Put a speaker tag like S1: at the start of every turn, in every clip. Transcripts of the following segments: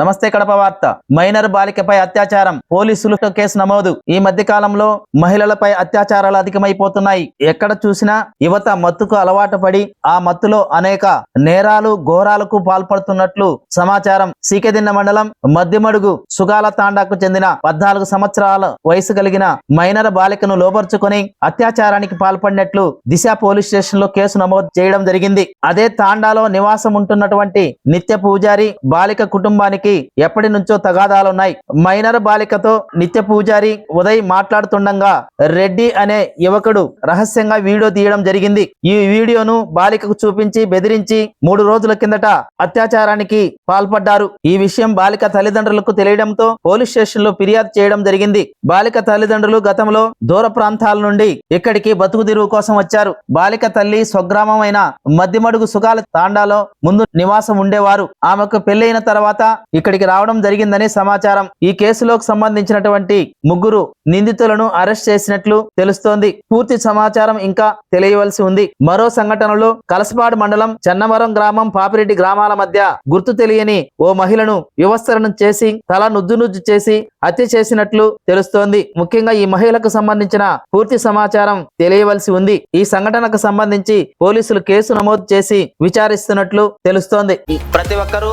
S1: నమస్తే కడప వార్త. మైనర్ బాలికపై అత్యాచారం. పోలీసులు కేసు నమోదు. ఈ మధ్య కాలంలో మహిళలపై అత్యాచారాలు అధికమైపోతున్నాయి. ఎక్కడ చూసినా యువత మత్తుకు అలవాటు పడి ఆ మత్తులో అనేక నేరాలు ఘోరాలకు పాల్పడుతున్నట్లు సమాచారం. సీకెదిన్న మండలం మధ్యమడుగు సుగాల తాండాకు చెందిన పద్నాలుగు సంవత్సరాల వయసు కలిగిన మైనర్ బాలికను లోపరుచుకొని అత్యాచారానికి పాల్పడినట్లు దిశ పోలీస్ స్టేషన్లో కేసు నమోదు చేయడం జరిగింది. అదే తాండాలో నివాసం ఉంటున్నటువంటి నిత్య పూజారి బాలిక కుటుంబానికి ఎప్పటి నుంచో తగాదాలున్నాయి. మైనర్ బాలికతో నిత్య పూజారి ఉదయ్ మాట్లాడుతుండగా రెడ్డి అనే యువకుడు రహస్యంగా వీడియో తీయడం జరిగింది. ఈ వీడియోను బాలికకు చూపించి బెదిరించి మూడు రోజుల కిందట అత్యాచారానికి పాల్పడ్డారు. ఈ విషయం బాలిక తల్లిదండ్రులకు తెలియడంతో పోలీస్ స్టేషన్లో ఫిర్యాదు చేయడం జరిగింది. బాలిక తల్లిదండ్రులు గతంలో దూర ప్రాంతాల నుండి ఇక్కడికి బతుకు తిరుగు కోసం వచ్చారు. బాలిక తల్లి స్వగ్రామమైన మధ్యమడుగు సుగాల తాండాలో ముందు నివాసం ఉండేవారు. ఆమెకు పెళ్ళైన తర్వాత ఇక్కడికి రావడం జరిగిందని సమాచారం ఈ కేసులోకి సంబంధించినటువంటి ముగ్గురు నిందితులను అరెస్ట్ చేసినట్లు తెలుస్తోంది. పూర్తి సమాచారం ఇంకా తెలియవలసి ఉంది. మరో సంఘటనలో కలసపాడు మండలం చెన్నవరం గ్రామం పాపిరెడ్డి గ్రామాల మధ్య గుర్తు తెలియని ఓ మహిళను వివస్త్రను చేసి తల నుజ్జు నుజ్జు చేసి హత్య చేసినట్లు తెలుస్తోంది. ముఖ్యంగా ఈ మహిళకు సంబంధించిన పూర్తి సమాచారం తెలియవలసి ఉంది. ఈ సంఘటనకు సంబంధించి పోలీసులు కేసు నమోదు చేసి విచారిస్తున్నట్లు తెలుస్తోంది. ప్రతి ఒక్కరూ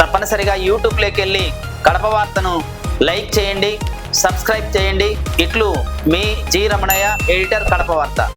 S1: తప్పనిసరిగా యూట్యూబ్లోకి వెళ్ళి కడప వార్తను లైక్ చేయండి సబ్స్క్రైబ్ చేయండి. ఇట్లు మీ జి రమణయ్య ఎడిటర్ కడప వార్త.